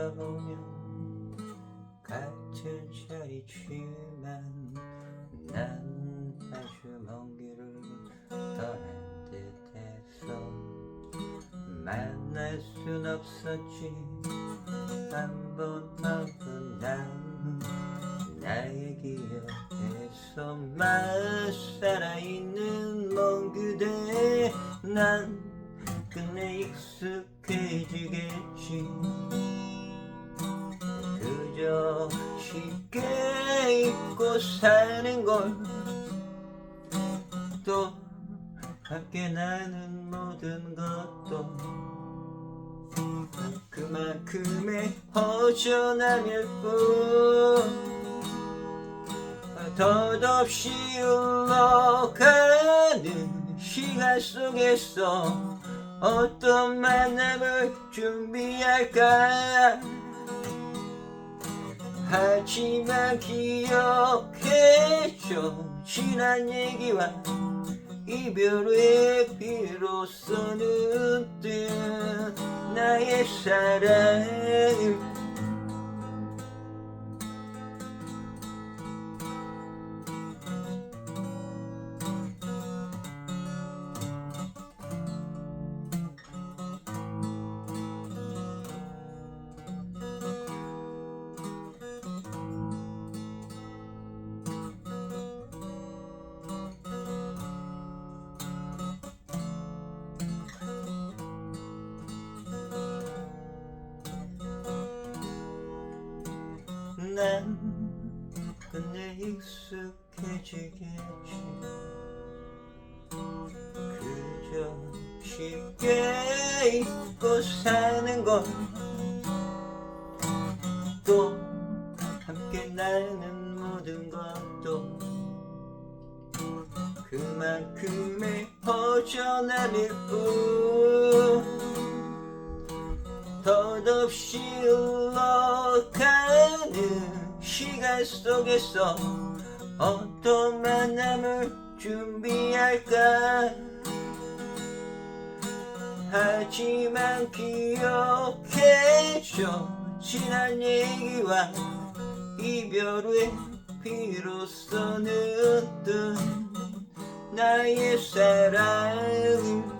돌아보면 같은 자리지만 난 아주 먼 길을 떠난 듯해서 만날 순 없었지. 한 번만은 난 나의 기억에서 만 살아있는 먼 그대. 난 끝내 익숙해지겠지 그저 쉽게 잊고 사는 걸. 또 함께 나는 모든 것도 그만큼의 허전함일 뿐. 덧없이 흘러가는 시간 속에서 어떤 만남을 준비할까 하지만 기억해줘. 지난 얘기와 이별 후에 비로소 눈뜬 나의 사랑을 난 끝내 익숙해지겠지. 그저 쉽게 잊고 사는 것또 함께 나는 모든 것도 그만큼의 허전함일 뿐 덧없이 흘러가는 시간 속에서 어떤 만남을 준비할까? 하지만 기억해줘. 지난 얘기와 이별 후에 비로소 눈뜬 나의 사랑